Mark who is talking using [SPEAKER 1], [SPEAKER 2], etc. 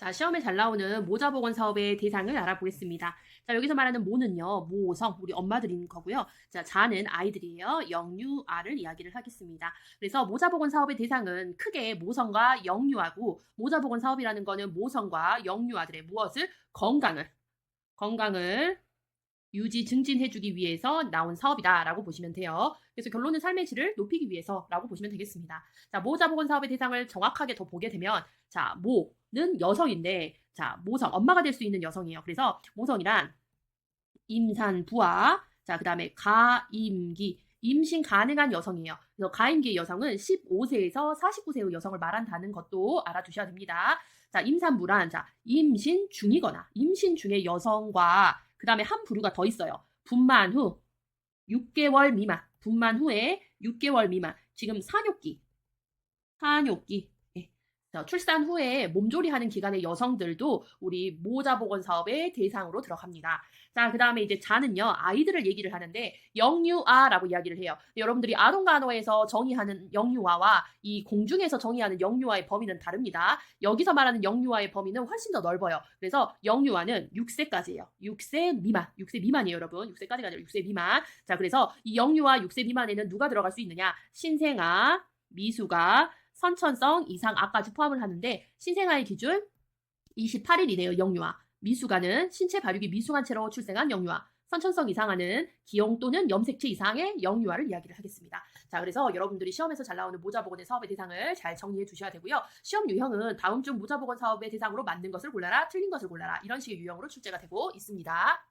[SPEAKER 1] 자, 시험에 잘 나오는 모자 보건 사업의 대상을 알아보겠습니다. 자, 여기서 말하는 모는요, 모성, 우리 엄마들인 거고요. 자, 자는 아이들이에요. 영유아를 이야기를 하겠습니다. 그래서 모자 보건 사업의 대상은 크게 모성과 영유아고, 모자 보건 사업이라는 거는 모성과 영유아들의 무엇을? 건강을, 건강을 유지 증진해주기 위해서 나온 사업이다라고 보시면 돼요. 그래서 결론은 삶의 질을 높이기 위해서라고 보시면 되겠습니다. 자, 모자 보건 사업의 대상을 정확하게 더 보게 되면, 자, 모는 여성인데, 자, 모성, 엄마가 될 수 있는 여성이에요. 그래서 모성이란 임산부와, 자, 그 다음에 가임기, 임신 가능한 여성이에요. 그래서 가임기의 여성은 15세에서 49세의 여성을 말한다는 것도 알아두셔야 됩니다. 자, 임산부란, 자, 임신 중이거나, 임신 중의 여성과, 그 다음에 한 부류가 더 있어요. 분만 후 6개월 미만, 분만 후에 6개월 미만, 지금 산욕기, 산욕기, 출산 후에 몸조리하는 기간의 여성들도 우리 모자보건 사업의 대상으로 들어갑니다. 자, 그 다음에 이제 자는요, 아이들을 얘기를 하는데, 영유아라고 이야기를 해요. 여러분들이 아동간호에서 정의하는 영유아와 이 공중에서 정의하는 영유아의 범위는 다릅니다. 여기서 말하는 영유아의 범위는 훨씬 더 넓어요. 그래서 영유아는 6세까지예요. 6세 미만, 6세 미만이에요, 여러분. 6세까지가 아니라 6세 미만. 자, 그래서 이 영유아 6세 미만에는 누가 들어갈 수 있느냐? 신생아, 미수가, 선천성 이상 아까지 포함을 하는데 신생아의 기준 28일이네요, 영유아. 미수가는 신체 발육이 미숙한 채로 출생한 영유아. 선천성 이상하는 기형 또는 염색체 이상의 영유아를 이야기를 하겠습니다. 자, 그래서 여러분들이 시험에서 잘 나오는 모자보건의 사업의 대상을 잘 정리해 두셔야 되고요. 시험 유형은 다음 중 모자보건 사업의 대상으로 맞는 것을 골라라, 틀린 것을 골라라 이런 식의 유형으로 출제가 되고 있습니다.